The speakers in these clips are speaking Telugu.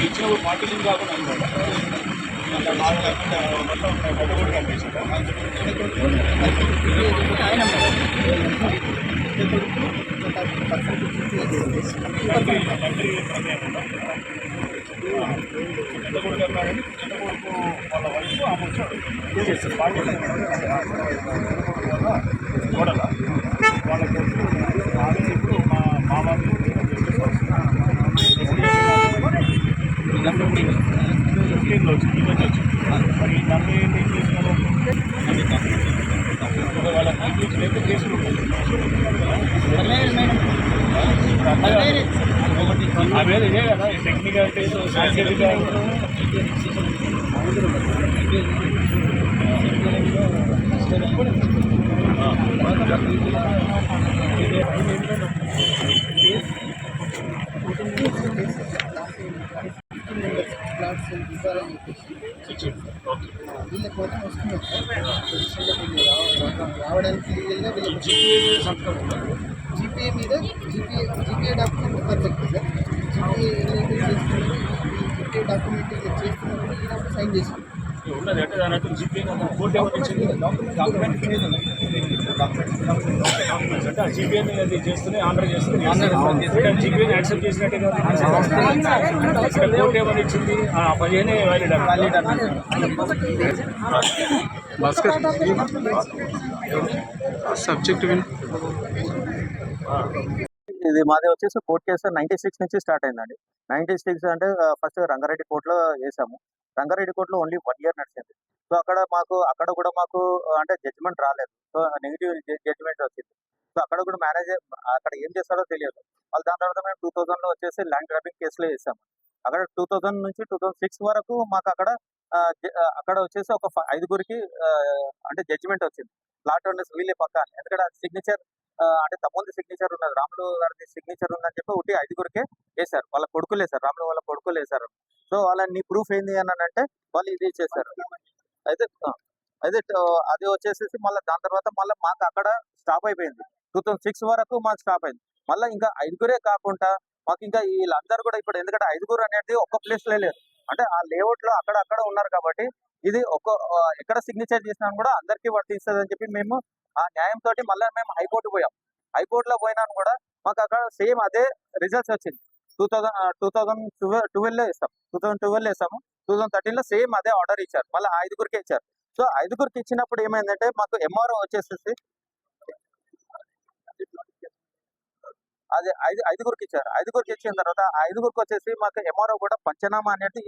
ఇచ్చినప్పుడు పార్టీషన్ కాకుండా బాగా మొత్తం కూడా కనిపించింది వాళ్ళ వైపు ఆమె వచ్చాడు చేస్తారు పార్టీషన్ వల్ల చూడాల వాళ్ళ కొడుకు ఇప్పుడు మా మామ ఫిఫ్టీన్లో వచ్చింది ఈ మధ్య వచ్చింది మరి నన్ను ఏం చేసినారు వాళ్ళ లేకపోతే కేసులు ఇదే కదా టెక్నికల్ సాంకేతిక ఫ్లాట్స్ ఇవ్వాలని చెప్పేసి వీళ్ళ కోసం వస్తున్నారు సార్ రావడానికి లీగల్గా వీళ్ళకి జీపీఏ మీద GPA GPA document perfect sir GPA ఏదైతే చేస్తున్నారు జీపీఏ డాక్యుమెంట్ చేస్తున్నప్పుడు ఈయన సైన్ చేశారు ఉన్నది. అంటే దాని అంటే జీపీ కోర్టు ఇచ్చింది డాక్యుమెంట్ డాక్యుమెంట్స్ అంటే ఆ జీపీఎన్ అది చేస్తూనే ఆర్డర్ చేస్తుంది జీపీఎన్ యాక్సెప్ట్ చేసినట్టే కదా ఇక్కడ కోర్టు ఏమని ఇచ్చింది ఆ పదిహేనే valid valid Bhaskar subject win. ఇది మాది వచ్చేసి కోర్ట్ కేసు నైన్టీ సిక్స్ నుంచి స్టార్ట్ అయిందండి. నైన్టీ సిక్స్ అంటే ఫస్ట్ రంగారెడ్డి కోర్టులో వేసాము. రంగారెడ్డి కోర్టులో ఓన్లీ వన్ ఇయర్ నడిచింది. సో అక్కడ మాకు అక్కడ కూడా మాకు అంటే జడ్జిమెంట్ రాలేదు. సో నెగిటివ్ జడ్జిమెంట్ వచ్చింది. సో అక్కడ కూడా మేనేజర్ అక్కడ ఏం చేస్తారో తెలియదు. వాళ్ళు దాని తర్వాత మేము టూ థౌజండ్లో వచ్చేసి ల్యాండ్ గ్రాబింగ్ కేసులో వేసాము. అక్కడ టూ థౌజండ్ నుంచి టూ థౌజండ్ సిక్స్ వరకు మాకు అక్కడ అక్కడ వచ్చేసి ఒక ఐదుగురికి అంటే జడ్జిమెంట్ వచ్చింది. ప్లాట్ ఓనర్స్ వీళ్ళే పక్క. అని. ఎందుకంటే సిగ్నేచర్ అంటే తమ్ముంది సిగ్నేచర్ ఉన్నది. రాములు గారి సిగ్నేచర్ ఉందని చెప్పి ఒకటి ఐదుగురికే వేశారు. వాళ్ళ కొడుకులు వేశారు రాములు వాళ్ళ కొడుకులు వేశారు. సో వాళ్ళ నీ ప్రూఫ్ ఏంది అని అంటే వాళ్ళు ఇది చేశారు. అయితే అయితే అది వచ్చేసేసి మళ్ళీ దాని తర్వాత మళ్ళీ మాకు అక్కడ స్టాప్ అయిపోయింది. టూ థౌసండ్ సిక్స్ వరకు మాకు స్టాప్ అయింది. మళ్ళీ ఇంకా ఐదుగురే కాకుండా మాకు ఇంకా వీళ్ళందరూ కూడా ఇప్పుడు ఎందుకంటే ఐదుగురు అనేది ఒక్క ప్లేస్లో లేరు. అంటే ఆ లేఅవుట్లో అక్కడ అక్కడ ఉన్నారు కాబట్టి ఇది ఒక్క ఎక్కడ సిగ్నేచర్ చేసినా కూడా అందరికీ వర్తిస్తుంది అని చెప్పి మేము ఆ న్యాయంతో మళ్ళీ మేము హైకోర్టు పోయాం. హైకోర్టులో పోయినా కూడా మాకు అక్కడ సేమ్ అదే రిజల్ట్స్ వచ్చింది. టూ థౌసండ్ టూ థౌసండ్ ట్వెల్వ్లో ఇస్తాం టూ థౌసండ్ ట్వెల్వ్లో ఇస్తాము టూ థౌసండ్ థర్టీన్లో సేమ్ అదే ఆర్డర్ ఇచ్చారు. మళ్ళీ ఐదుగురికి ఇచ్చారు. సో ఐదుగురికి ఇచ్చినప్పుడు ఏమైందంటే మాకు ఎంఆర్ఓ వచ్చేసేసి అది ఐదు ఐదుగురికి ఇచ్చారు. ఐదుగురికి ఇచ్చిన తర్వాత ఐదుగురికి వచ్చేసి మాకు ఎంఆర్ఓ కూడా పంచనామా అనేది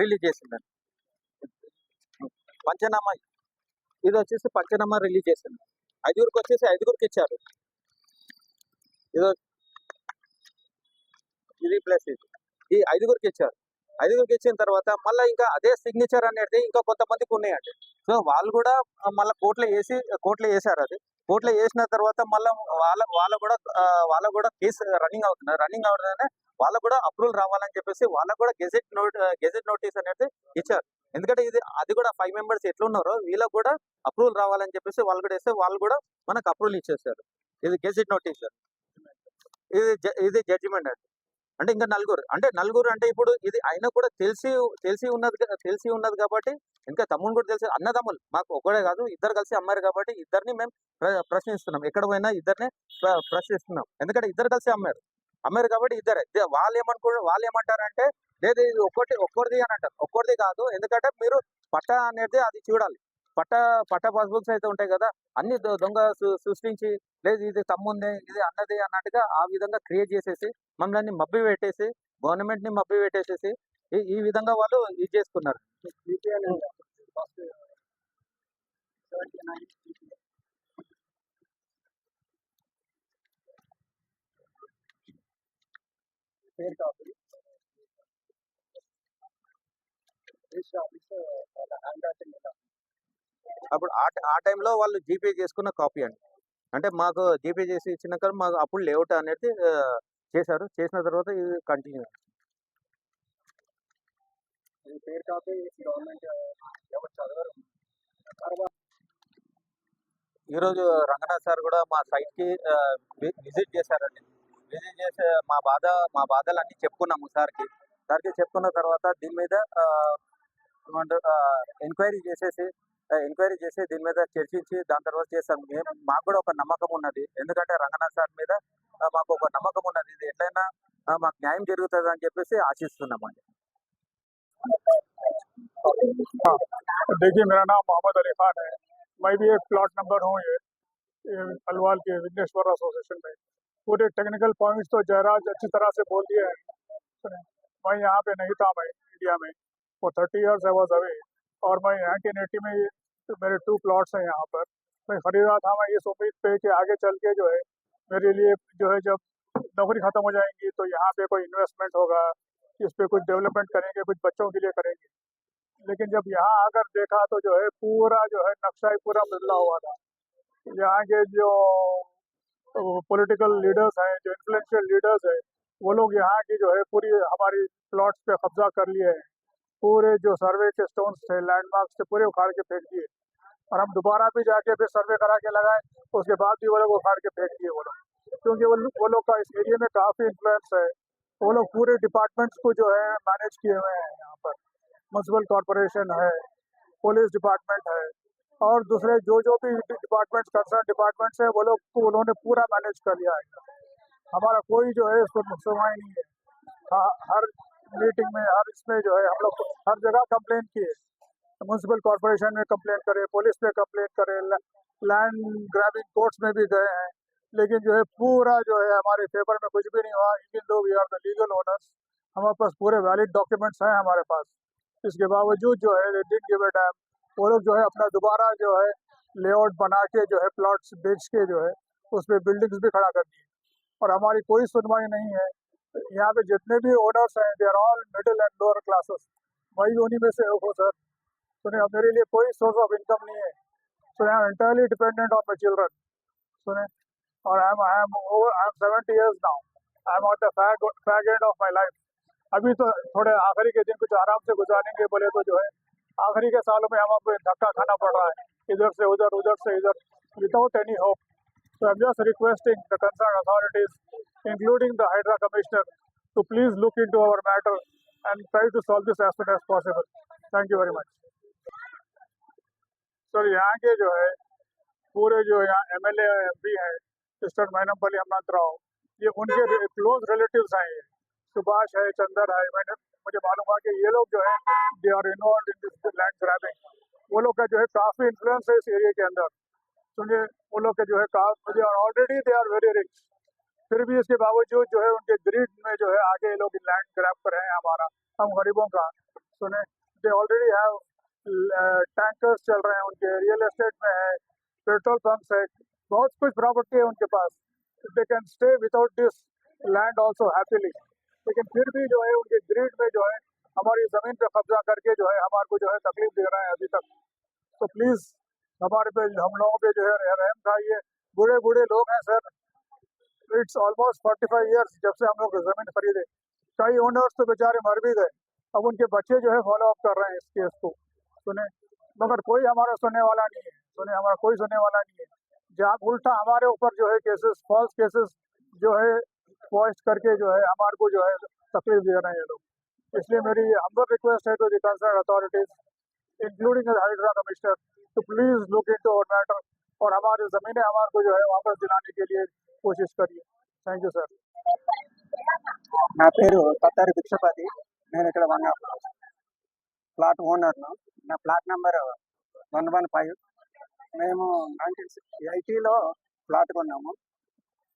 రిలీజ్ చేసిందండి. పంచనామా ఇది వచ్చేసి పంచనామా రిలీజ్ చేసింది. ఐదుగురికి వచ్చేసి ఐదుగురికి ఇచ్చారు. ఇది ఇది ప్లస్ ఇది. ఈ ఐదుగురికి ఇచ్చారు. ఐదుగురికి ఇచ్చిన తర్వాత మళ్ళీ ఇంకా అదే సిగ్నేచర్ అనేది ఇంకా కొంతమందికి ఉన్నాయండి. సో వాళ్ళు కూడా మళ్ళీ కోర్టులో వేసి కోర్టులో వేసారు అది. కోర్టులో వేసిన తర్వాత మళ్ళీ వాళ్ళ వాళ్ళ కూడా వాళ్ళ కూడా కేసు రన్నింగ్ అవుతున్నారు రన్నింగ్ అవుతుందనే వాళ్ళకు కూడా అప్రూవల్ రావాలని చెప్పేసి వాళ్ళకు కూడా గెజెట్ నోట్ గెజెట్ నోటీస్ అనేది ఇచ్చారు. ఎందుకంటే ఇది అది కూడా ఫైవ్ మెంబర్స్ ఎట్లున్నారో వీళ్ళకి కూడా అప్రూవల్ రావాలని చెప్పేసి వాళ్ళు కూడా వేస్తే వాళ్ళు కూడా మనకు అప్రూవల్ ఇచ్చేసారు ఇది గెజెట్ నోటీస్ ఇది ఇది జడ్జిమెంట్ అండి. అంటే ఇంకా నలుగురు. అంటే నలుగురు అంటే ఇప్పుడు ఇది అయినా కూడా తెలిసి తెలిసి ఉన్నది తెలిసి ఉన్నది కాబట్టి ఇంకా తమ్ముడు కూడా తెలిసి అన్నదమ్ములు. మాకు ఒకడే కాదు ఇద్దరు కలిసి అమ్మారు కాబట్టి ఇద్దరిని మేము ప్రశ్నిస్తున్నాం. ఎక్కడ పోయినా ఇద్దరిని ప్రశ్నిస్తున్నాం. ఎందుకంటే ఇద్దరు కలిసి అమ్మారు. అమ్మారు కాబట్టి ఇద్దరే. వాళ్ళు ఏమనుకో వాళ్ళు ఏమంటారంటే లేదు ఇది ఒక్కటి ఒక్కరిది అని అంటారు. ఒక్కరిది కాదు. ఎందుకంటే మీరు పట్ట అనేది అది చూడాలి. పట్ట పట్ట పాస్బుక్స్ అయితే ఉంటాయి కదా అన్ని దొంగ సృష్టించి లేదు ఇది తమ్ముంది ఇది అన్నది అన్నట్టుగా ఆ విధంగా క్రియేట్ చేసేసి మమ్మల్ని మబ్బి పెట్టేసి గవర్నమెంట్ని మబ్బి పెట్టేసేసి ఈ- ఈ విధంగా వాళ్ళు ఇది చేసుకున్నారు. అప్పుడు ఆ ఆ టైంలో వాళ్ళు జీపే చేసుకున్న కాపీ అండి. అంటే మాకు జీపే చేసి ఇచ్చినాక మాకు అప్పుడు లేఅవుట్ అనేది చేశారు. చేసిన తర్వాత ఇది కంటిన్యూ పేరు కాపీ గవర్నమెంట్ ఎవరు చదవరు. ఈరోజు రంగనాథ్ సార్ కూడా మా సైట్కి విజిట్ చేశారండి. విజిట్ చేసే మా బాధ మా బాధలు అన్నీ చెప్పుకున్నాము సార్కి. సార్కి చెప్పుకున్న తర్వాత దీని మీద ఎంక్వైరీ చేసేసి ఎంక్వైరీ చేసి దీని మీద చర్చించి దాని తర్వాత చేస్తాం మేము మాకు కూడా ఒక నమ్మకం ఉన్నది ఎందుకంటే రంగనాథ్ సార్ మీద ఆ, మాకు ఒక నమ్మకం ఉన్నది ఇది ఎట్లయినా ఆ, మాకు న్యాయం జరుగుతుంది అని చెప్పేసి ఆశిస్తున్నామండి देखिए मेरा नाम मोहम्मद अली खान है मैं भी एक प्लॉट नंबर हूँ ये, ये अलवाल के विघ्नेश्वर एसोसिएशन में पूरे टेक्निकल पॉइंट्स तो जयराज अच्छी तरह से बोल दिए हैं सुने, मैं यहाँ पे नहीं था मैं इंडिया में वो thirty years I was away और मैं यहाँ के नेटिव में ये- मेरे टू प्लॉट्स हैं यहाँ पर। मैं खरीदा था, मैं इस उम्मीद पे कि आगे चल के जो है, मेरे लिए जो है जब नौकरी खत्म हो जाएँगी तो यहाँ पे कोई इन्वेस्टमेंट होगा, इस पे कुछ डेवलपमेंट करेंगे, कुछ बच्चों के लिए करेंगे। लेकिन जब यहाँ आकर देखा तो जो है पूरा जो है नक्शा ही पूरा बदला हुआ था। यहाँ के जो पॉलिटिकल लीडर्स हैं, जो इन्फ्लुएंशियल लीडर्स हैं, वो लोग यहाँ की जो है पूरी हमारी प्लॉट्स पे कब्जा कर लिए हैं। पूरे जो सर्वे के स्टोन्स थे लैंडमार्क्स थे पूरे उखाड़ के फेंक दिए। और हम दोबारा भी जाके फिर सर्वे करा के लगाए उसके बाद भी वो लोग उखाड़ के फेंक दिए वो लोग। क्योंकि वो वो लोग का इस एरिया में काफ़ी इन्फ्लुएंस है। वो लोग पूरे डिपार्टमेंट्स को जो है मैनेज किए हुए हैं यहाँ पर। म्यूनसिपल कॉरपोरेशन है पुलिस डिपार्टमेंट है और दूसरे जो जो भी डिपार्टमेंट्स कंसर्न डिपार्टमेंट्स है वो लोग को उन्होंने पूरा मैनेज कर लिया है। हमारा कोई जो है इसको सुनवाई नहीं है। हाँ, हर मीटिंग में हर इसमें जो है, हम लोग हर जगह कंप्लेन किए। म्यूनसिपल कॉरपोरेशन में कंप्लेन करे पुलिस में कंप्लेन करे लैंड ग्रैबिंग कोर्ट्स में भी गए हैं। लेकिन जो है, पूरा जो है, हमारे फेवर में कुछ भी नहीं हुआ। Even though we are the legal owners हमारे पास पूरे वैलिड डॉक्यूमेंट्स हैं हमारे पास। इसके बावजूद जो है डिड गिव डैम वो लोग जो है, अपना दोबारा जो है लेआउट बना के जो है प्लॉट्स बेच के जो है उस पर बिल्डिंग्स भी खड़ा कर दिए। और हमारी कोई सुनवाई नहीं है। यहाँ पे जितने भी ओनर्स हैं they are all middle and lower classes वही उन्हीं में से हो सर सुने अब मेरे लिए कोई सोर्स ऑफ़ इनकम नहीं है। So I am entirely dependent on my children सुने और I am I am over I am seventy years now I am at the fag fag end of my life अभी तो थोड़े आखिरी के दिन कुछ आराम से गुजारेंगे बोले तो जो है आखिरी के सालों में हम आपको धक्का खाना पड़ रहा है। इधर से उधर उधर से इधर without any hope So am just requesting the concern authorities, including the Hydra Commissioner, to please look into our matter and try to solve this as soon as possible. Thank you very much. Sir यहाँ के जो है पूरे जो यहाँ एम एल एम पी हैं सिस्टर मैनमपल्ली हनुमंत राव ये उनके क्लोज रिलेटिव्स हैं सुभाष है चंदर है मैंने मुझे मालूम हुआ कि ये लोग जो है they are involve in this land grabbing वो लोग का जो है काफ़ी इन्फ्लुएंस है इस एरिया के अंदर सुनिए वो लोग के जो है already they are very rich फिर भी इसके बावजूद जो है उनके ग्रीड में जो है आगे लोग लैंड ग्रैब कर रहे हैं हमारा। हम गरीबों का। सुने? दे ऑलरेडी हैव टैंकर्स चल रहे हैं उनके। रियल एस्टेट में है पेट्रोल पंप्स है, बहुत कुछ प्रॉपर्टी है उनके पास। They can stay without this land also happily लेकिन फिर भी जो है उनके ग्रीड में जो है हमारी ज़मीन पे कब्जा करके जो है हमारे को जो है तकलीफ़ दे रहे हैं अभी तक। तो प्लीज़ हमारे पे, हम लोगों पे जो है रह- रहम खाइए। बूढ़े बूढ़े लोग हैं, sir. It's almost forty five years जब से हम लोग ज़मीन खरीदे। कई ओनर्स तो बेचारे मर भी गए। अब उनके बच्चे जो है फॉलो अप कर रहे हैं इस केस को। सुने? मगर कोई हमारा सुनने वाला नहीं है। सुने? हमारा कोई सुनने वाला नहीं है। जहाँ उल्टा हमारे ऊपर जो है केसेस फॉल्स केसेस जो है वॉइस करके जो है हमारे को जो है तकलीफ़ दे रहे हैं ये लोग। इसलिए मेरी ये हम्बल रिक्वेस्ट है to the concern authorities including Hydra commissioner to please look into our matter और हमारी ज़मीनें हमारे को जो है वापस दिलाने के लिए कोशिश करिए थैंक यू सर నా పేరు కత్తారి భిక్షపతి నేను ఇక్కడ వన్ ప్లాట్ ఓనర్ను నా plot number one one five మేము నైన్టీన్ ఎయిటీలో ప్లాట్ కొన్నాము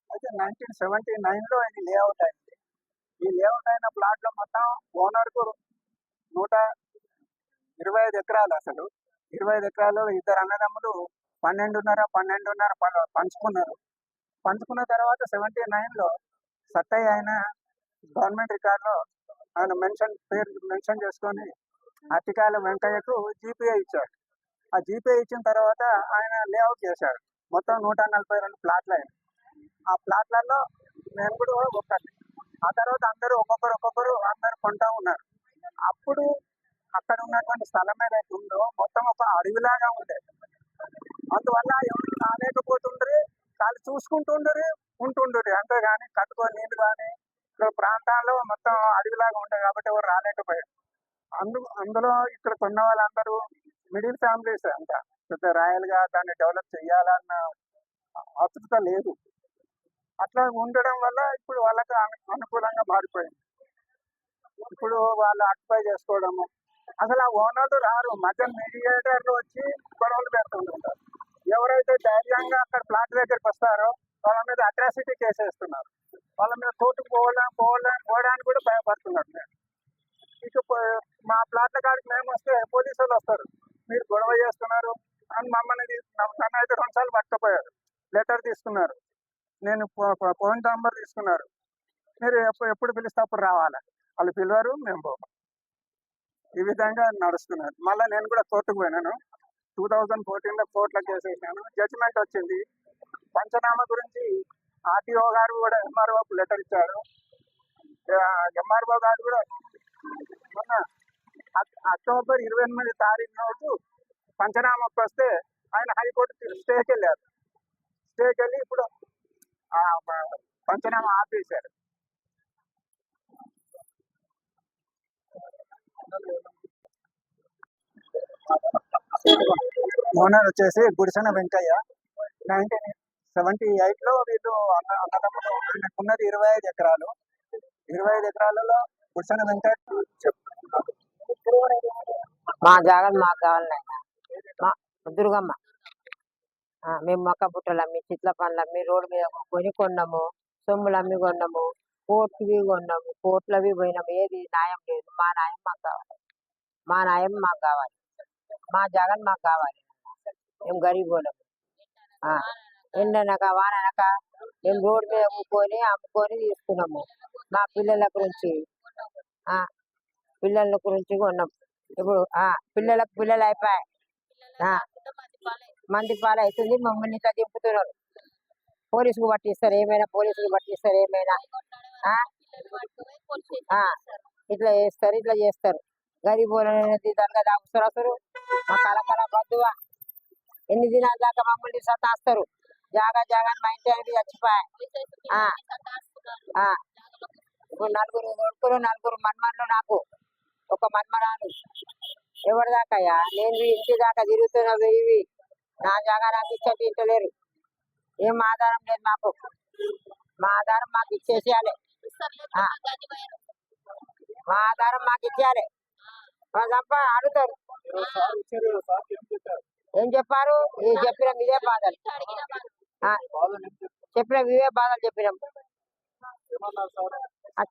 అయితే నైన్టీన్ సెవెంటీ నైన్లో ఇది లేఅవుట్ అయింది ఈ లేఅవుట్ అయిన ప్లాట్లో మొత్తం ఓనర్కు నూట ఇరవై ఐదు ఎకరాలు అసలు ఇరవై ఐదు ఎకరాలు ఇద్దరు అన్నదమ్ములు పన్నెండున్నర పన్నెండున్నర ప- పంచుకున్నారు. పంచుకున్న తర్వాత సెవెంటీ నైన్లో సత్తయ్య ఆయన గవర్నమెంట్ రికార్డులో ఆయన మెన్షన్ పేరు మెన్షన్ చేసుకొని అట్టికాయల వెంకయ్యకు జీపీఏ ఇచ్చాడు. ఆ జీపీఏ ఇచ్చిన తర్వాత ఆయన లేఅవుట్ చేశాడు. మొత్తం నూట నలభై రెండు ప్లాట్లు అయినాయి. ఆ ప్లాట్లలో నేను కూడా ఒకటి ఆ తర్వాత అందరూ ఒక్కొక్కరు ఒక్కొక్కరు అందరు కొంటా ఉన్నారు. అప్పుడు అక్కడ ఉన్నటువంటి స్థలం ఏదైతే ఉందో మొత్తం ఒక అడవిలాగా ఉండేది. అందువల్ల ఎవరికి రాలేకపోతుండ్రి వాళ్ళు చూసుకుంటుండ్రి ఉంటుండ్రి. అంతేగాని కట్టుకొని నీళ్ళు కానీ ఇక్కడ ప్రాంతాల్లో మొత్తం అడవిలాగా ఉంటాయి కాబట్టి ఎవరు రాలేకపోయారు. అందు అందులో ఇక్కడ కొన్న వాళ్ళందరూ మిడిల్ ఫ్యామిలీస్ అంట. పెద్ద రాయల్గా దాన్ని డెవలప్ చేయాలన్న ఆతృత లేదు. అట్లా ఉండడం వల్ల ఇప్పుడు వాళ్ళకి అనుకూలంగా మారిపోయింది. ఇప్పుడు వాళ్ళు ఆక్యుపై చేసుకోవడము. అసలు ఆ ఓనర్లు రారు. మధ్య మీడియేటర్లు వచ్చి గొడవలు పెడుతుంటారు ఎవరైతే ధైర్యంగా అక్కడ ప్లాట్ దగ్గరికి వస్తారో వాళ్ళ మీద అట్రాసిటీ కేసేస్తున్నారు వాళ్ళ మీద కోర్టుకు పోవడం పోవడం పోవడానికి కూడా భయపడుతున్నారు. మేము ఇక మా ప్లాట్ల కాడికి మేము వస్తే పోలీసు వాళ్ళు వస్తారు. మీరు గొడవ చేస్తున్నారు అని మమ్మల్ని నన్ను అయితే రెండుసార్లు పట్టుకుపోయారు. లెటర్ తీసుకున్నారు. నేను ఫోన్ నంబర్ తీసుకున్నారు. మీరు ఎప్పుడు ఎప్పుడు పిలిస్తే అప్పుడు రావాలి? వాళ్ళు పిలవరు మేము పోము. ఈ విధంగా నడుస్తున్నారు. మళ్ళీ నేను కూడా కోర్టుకు పోయినాను. టూ థౌజండ్ ఫోర్టీన్లో కోర్టులో చేసేసాను జడ్జిమెంట్ వచ్చింది. పంచనామా గురించి ఆర్టీఓ గారు కూడా ఎంఆర్ఓకు లెటర్ ఇచ్చారు. ఎంఆర్ఓ గారు కూడా మొన్న అక్- అక్టోబర్ ఇరవై ఎనిమిది తారీఖు రోజు పంచనామాకు వస్తే ఆయన హైకోర్టు స్టేకి వెళ్ళారు. స్టేకి వెళ్ళి ఇప్పుడు పంచనామా ఆపేశారు. Thank you. ఓనర్ వచ్చేసి గుడిసెన వెంకయ్య. నైన్టీన్ సెవెంటీ ఎయిట్లో వీళ్ళు అన్న అన్నదమ్ములు ఉన్నది ఇరవై ఐదు ఎకరాలు. ఇరవై ఐదు ఎకరాలలో గుడిసెన వెంకయ్య మా జాగ్రత్త మాకు కావాలి మా దుర్గమ్మ. ఆ, మేము మొక్క బుట్టలు అమ్మి చిట్ల పండ్లు అమ్మి రోడ్డు మీద కొని కొన్నాము సొమ్ములు అమ్మి కొన్నాము కోర్టువి కొన్నాము కోట్లవి పోయినాము. ఏది న్యాయం లేదు. మా న్యాయం మాకు కావాలి. మా న్యాయం మాకు కావాలి. మా జగన్ మాకు కావాలి. మేము గరీబ్ వాళ్ళము ఆ, ఎండనక వాననక మేము రోడ్డు మీద అమ్ముకొని అమ్ముకొని తీసుకున్నాము. మా పిల్లల గురించి ఆ, పిల్లల గురించి కొన్నాం. ఇప్పుడు ఆ పిల్లలకు పిల్లలు అయిపోయాయి. ఆ, మంది పాలు అవుతుంది మమ్మల్ని ఇట్లా దింపుతున్నారు. పోలీసుకు పట్టిస్తారు ఏమైనా పోలీసుకు పట్టిస్తారు ఏమైనా ఆ? ఆ, ఇట్లా చేస్తారు ఇట్లా చేస్తారు. గరీబ్ దానిగా దాపుస్తారు అసలు మా కలకల బద్దువా ఎన్ని దినాల దాకా మమ్మల్ని సతాస్తారు జాగా జాగా మా ఇంటి అనేది చచ్చిపోయాయి ఇప్పుడు నలుగురు కొడుకులు నలుగురు మన్మన్లు నాకు ఒక మన్మరాలు ఎవరి దాకాయా నేను ఇంటి దాకా తిరుగుతున్నా వెయ్యి నా జాగా నాకు ఇచ్చేటి ఇంటలేరు ఏం ఆధారం లేదు మాకు మా ఆధారం మాకు ఇచ్చేసేయాలి మా ఆధారం మాకు ఇచ్చేయాలి తప్ప అడుగుతారు. ఏం చెప్పారు? చెప్పిన ఇదే బాధలు. చెప్పిన ఇవే బాధలు చెప్పినాం.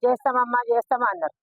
చేస్తామమ్మా చేస్తామా అన్నారు.